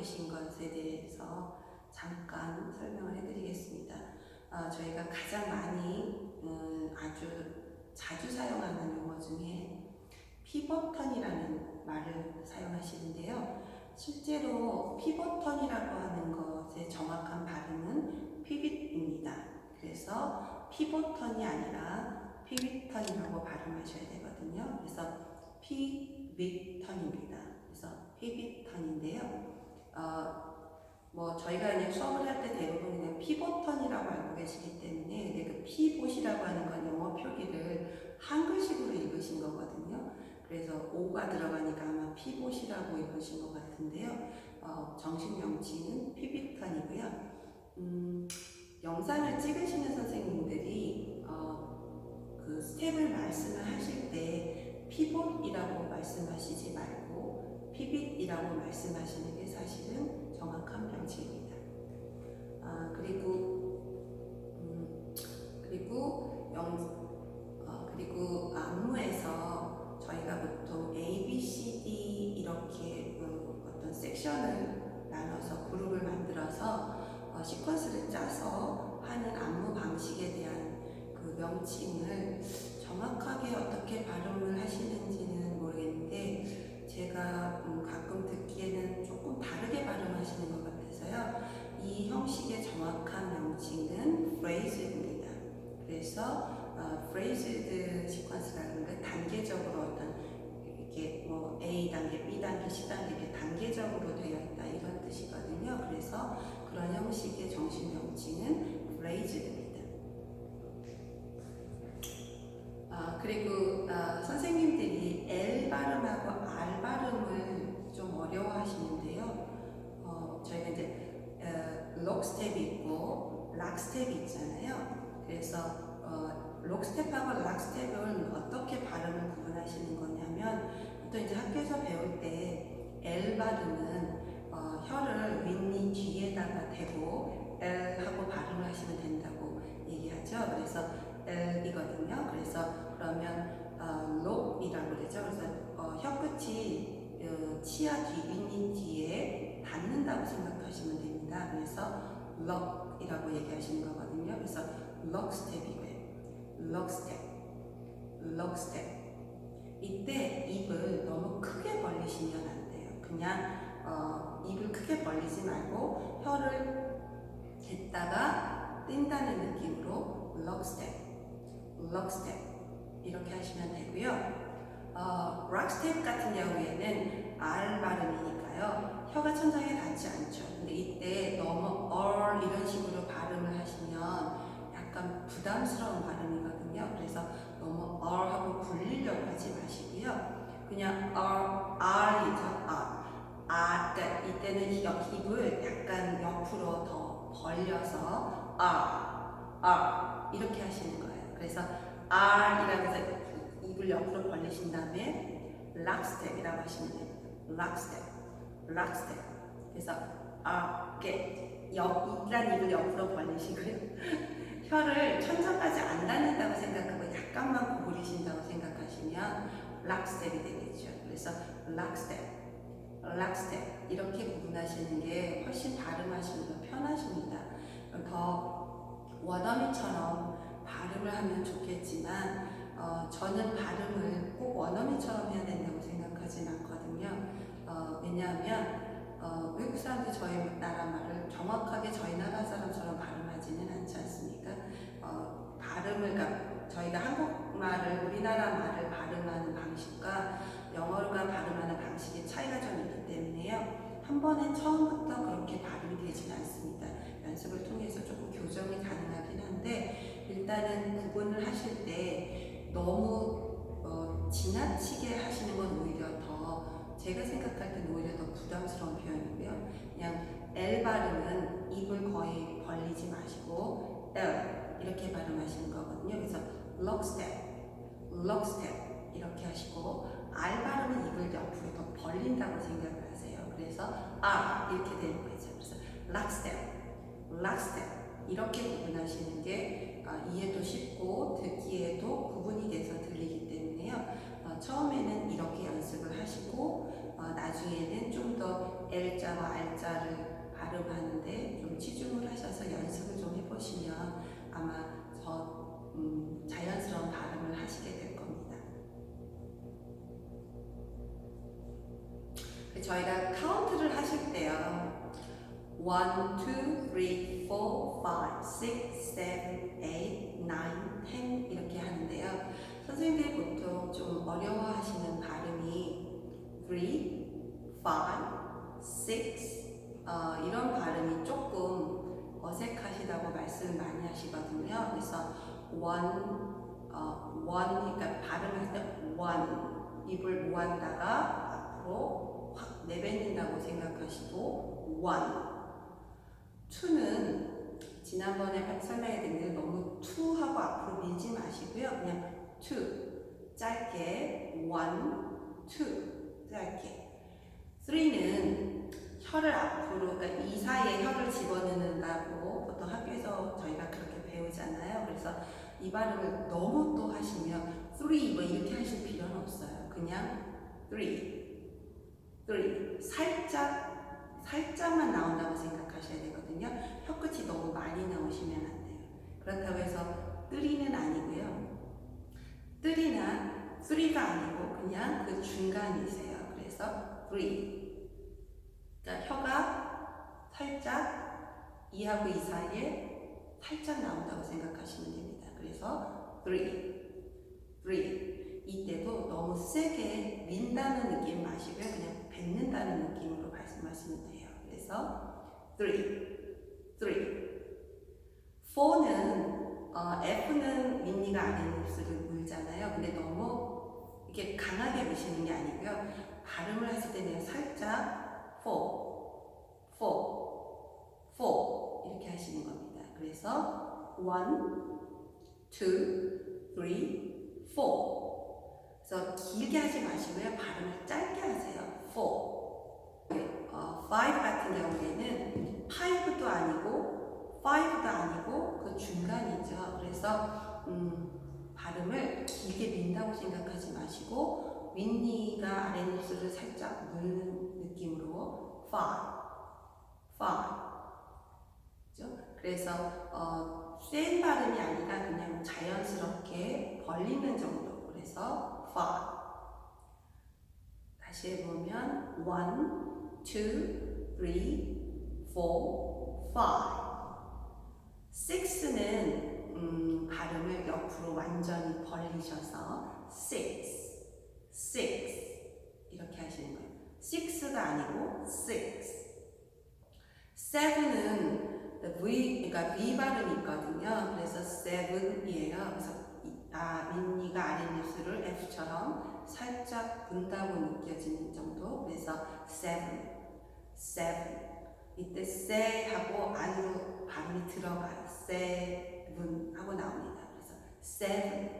계신 것에 대해서 잠깐 설명을 해드리겠습니다. 어, 저희가 가장 많이 음, 아주 자주 사용하는 용어 중에 피버턴이라는 말을 사용하시는데요. 실제로 피버턴이라고 하는 것의 정확한 발음은 피빗입니다. 그래서 피버턴이 아니라 피빗턴이라고 발음하셔야 되거든요. 그래서 피빗턴입니다. 그래서 피빗턴인데요. 어, 뭐 저희가 그냥 수업을 할 때 대부분 그냥 피버턴이라고 알고 계시기 때문에 근데 그 피봇이라고 하는 건 영어 표기를 한글식으로 읽으신 거거든요. 그래서 오가 들어가니까 아마 피봇이라고 읽으신 것 같은데요. 어, 정식 명칭은 피비턴이고요. 음, 영상을 찍으시는 선생님들이 어, 그 스텝을 말씀을 하실 때 피봇이라고 말씀하시지 말고 피빗이라고 말씀하시는 게 사실은 정확한 명칭입니다. 아, 그리고 음, 그리고 영 어, 그리고 안무에서 저희가 보통 A, B, C, D 이렇게 그 어떤 섹션을 나눠서 그룹을 만들어서 어, 시퀀스를 짜서 하는 안무 방식에 대한 그 명칭을 정확하게 어떻게 발음을 하시는지는 모르겠는데 제가 음, 가끔 듣기에는 조금 다르게 발음하시는 것 같아서요. 이 형식의 정확한 명칭은 phrase입니다. 그래서 어, phrased 시퀀스라는 건 단계적으로 어떤 이렇게 뭐 A 단계, B 단계, C 단계 이렇게 단계적으로 되어 있다 이런 뜻이거든요. 그래서 그런 형식의 정식 명칭은 phrased입니다. 아, 그리고 아, 선생님들이 L 발음하고 R 발음을 좀 어려워하시는데요. 어, 저희가 이제 어, 록 스텝이 있고 락 스텝이 있잖아요. 그래서 어, 록 스텝하고 락 스텝은 어떻게 발음을 구분하시는 거냐면 보통 이제 학교에서 배울 때 L 발음은 어, 혀를 윗니 뒤에다가 대고 L 하고 발음을 하시면 된다고 얘기하죠. 그래서 이거든요. 그래서 그러면 어, 록이라고 그러죠. 그래서 어, 혀 끝이 어, 치아 뒤 윗니 뒤에 닿는다고 생각하시면 됩니다. 그래서 럭이라고 얘기하시는 거거든요. 그래서 럭 스텝이고요. 럭 스텝, 럭 스텝. 이때 입을 너무 크게 벌리시면 안 돼요. 그냥 어, 입을 크게 벌리지 말고 혀를 댔다가 뗀다는 느낌으로 럭 스텝, 럭 스텝 이렇게 하시면 되고요. 어, 락 스텝 같은 경우에는 R 발음이니까요. 혀가 천장에 닿지 않죠. 근데 이때 너무 얼 이런 식으로 발음을 하시면 약간 부담스러운 발음이거든요. 그래서 너무 얼 하고 굴리려고 하지 마시고요. 그냥 R, R이죠. R. 아, 그러니까 이때는 여- 입을 약간 옆으로 더 벌려서 R, R 이렇게 하시는 거예요. 그래서 R이라고 해서 입을 옆으로 벌리신 다음에 락스텝이라고 하시면 돼요. 락스텝, 락스텝. 그래서 이렇게 옆, 이란 입을 옆으로 벌리시고요. 혀를 천장까지 안 닿는다고 생각하고 약간만 구부리신다고 생각하시면 락스텝이 되겠죠. 그래서 락스텝, 락스텝 이렇게 구분하시는 게 훨씬 발음하시는 더 편하십니다. 하면 좋겠지만 어, 저는 발음을 꼭 원어민처럼 해야 된다고 생각하진 않거든요. 어, 왜냐하면 어, 외국 사람들이 저희 나라 말을 정확하게 저희 나라 사람처럼 발음하지는 않지 않습니까? 어, 발음을 그러니까 저희가 한국말을 우리나라 말을 발음하는 방식과 영어가 발음하는 방식의 차이가 좀 있기 때문에요. 한 번에 처음부터 그렇게 발음이 되지는 않습니다. 연습을 통해서 조금 교정이 가능하긴 한데 일단은 구분을 하실 때 너무 어, 지나치게 하시는 건 오히려 더 제가 생각할 때는 오히려 더 부담스러운 표현이고요. 그냥 L 발음은 입을 거의 벌리지 마시고 L 이렇게 발음하시는 거거든요. 그래서 lockstep, lockstep 이렇게 하시고 R 발음은 입을 옆으로 더 벌린다고 하세요. 그래서 R 이렇게 되는 거죠. 그래서 lockstep, lockstep 이렇게 구분하시는 게 어, 이해도 쉽고 듣기에도 구분이 돼서 들리기 때문에요. 어, 처음에는 이렇게 연습을 하시고 어, 나중에는 좀 더 L자와 R자를 발음하는데 좀 치중을 하셔서 연습을 좀 해보시면 아마 더 음, 자연스러운 발음을 하시게 될 겁니다. 저희가 카운트를 하실 때요. 1, 2, 3, 4, 5, 6, 7, 8, 9, 10 이렇게 하는데요. 선생님들이 보통 좀 어려워하시는 발음이 3, 5, 6 어, 이런 발음이 조금 어색하시다고 말씀을 많이 하시거든요. 그래서 1, 어, 1 그러니까 발음할 때 1, 입을 모았다가 앞으로 확 내뱉는다고 생각하시고 1 2는 지난번에 설명해드린 너무 2하고 앞으로 밀지 마시고요. 그냥 2 짧게 1, 2 짧게 3는 혀를 앞으로 그러니까 이 사이에 혀를 집어넣는다고 보통 학교에서 저희가 그렇게 배우잖아요. 그래서 이 발음을 너무 또 하시면 3뭐 이렇게 하실 필요는 없어요. 그냥 3 3 살짝 살짝만 나온다고 생각하셔야 되거든요. 혀끝이 너무 많이 나오시면 안 돼요. 그렇다고 해서 뜨리는 아니고요. 뜨리나 쓰리가 아니고 그냥 그 중간이세요. 그래서 3. 그러니까 혀가 살짝 이하고 이 사이에 살짝 나온다고 생각하시면 됩니다. 그래서 3. 3. 이때도 너무 세게 민다는 느낌 마시고요. 그냥 뱉는다는 느낌으로 말씀하시면 돼요. 그래서 3, 3. 4는 어, F는 윗니가 아랫입술을 물잖아요. 근데 너무 이렇게 강하게 미시는 게 아니고요. 발음을 하실 때는 살짝 4, 4, 4 이렇게 하시는 겁니다. 그래서 1, 2, 3, 4 그래서 길게 하지 마시고요. 발음을 짧게 하세요. 4 어, 5 같은 경우에는 5도 아니고 5도 아니고 그 중간이죠. 그래서 음, 발음을 길게 민다고 생각하지 마시고 윗니가 아랫 입술을 살짝 물는 느낌으로 5, 5 그죠? 그래서 어, 센 발음이 아니라 그냥 자연스럽게 벌리는 정도 그래서 5 다시 해보면 1, 2, 3, 4, 5 6는 음, 발음을 옆으로 완전히 벌리셔서 6, 6 이렇게 하시는 거예요. 6가 아니고 6 7은 V, 그러니까 V 발음이 있거든요. 그래서 7이에요. 그래서 이- 아, 민니가 아랫입술을 F처럼 살짝 분다고 느껴지는 정도. 그래서 7, 7. 이때 세 하고 안으로 발음이 들어가요. 세븐 하고 나옵니다. 그래서 seven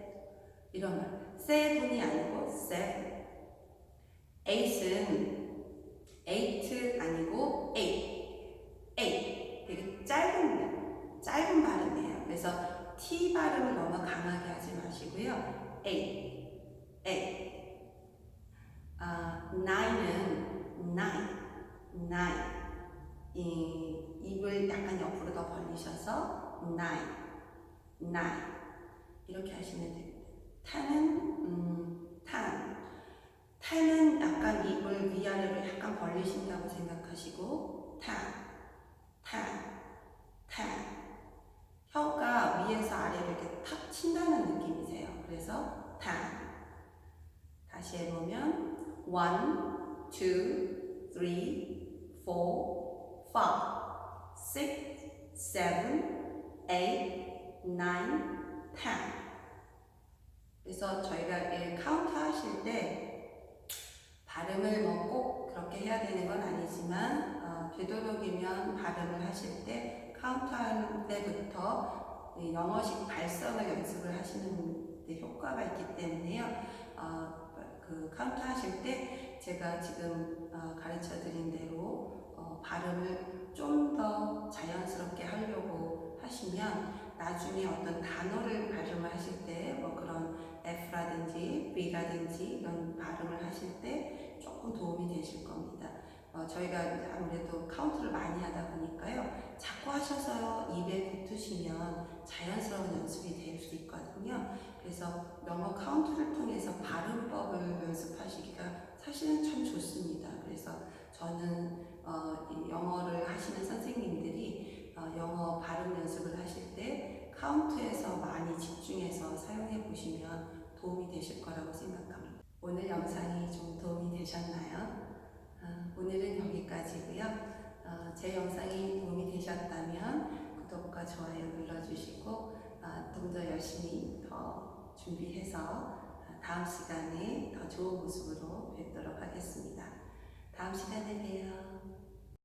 이런 말. seven이 아니고 seven. eight은 eight 아니고 eight. eight. 되게 짧은 짧은 발음이에요. 그래서 t 발음을 너무 강하게 하지 마시고요. eight, eight. 아, nine은 nine, nine. 이 입을 약간 옆으로 더 벌리셔서 nine, nine 이렇게 하시면 됩니다. 탄은 음, 탄, 탄은 약간 입을 위아래로 약간 벌리신다고 생각하시고 탄, 탄, 1, 2, 3, 4, 5, 6, 7, 8, 9, 10. 그래서 저희가 예, 카운트 하실 때 발음을 뭐 꼭 그렇게 해야 되는 건 아니지만 어, 되도록이면 발음을 하실 때 카운트 할 때부터 영어식 발성을 연습을 하시는 데 효과가 있기 때문에요. 어, 그 카운트 하실 때 제가 지금 어, 가르쳐 드린 대로 어, 발음을 좀 더 자연스럽게 하려고 하시면 나중에 어떤 단어를 발음을 하실 때 뭐 그런 B라든지 이런 발음을 하실 때 조금 도움이 되실 겁니다. 어, 저희가 아무래도 카운트를 많이 하다 보니까요. 자꾸 하셔서 입에 붙으시면 자연스러운 연습이 될 수 있거든요. 그래서 영어 카운트를 통해서 발음법을 연습하시기가 사실은 참 좋습니다. 그래서 저는 어, 이 영어를 하시는 선생님들이 어, 영어 발음 연습을 하실 때 카운트에서 많이 집중해서 사용해 보시면 도움이 되실 거라고 생각합니다. 오늘 영상이 좀 도움이 되셨나요? 어, 오늘은 여기까지고요. 어, 제 영상이 도움이 되셨다면 마음과 저에 눌러주시고 아, 동더 열심히 더 준비해서 아, 다음 시간에 더 좋은 모습으로 뵙도록 하겠습니다. 다음 시간에 봬요.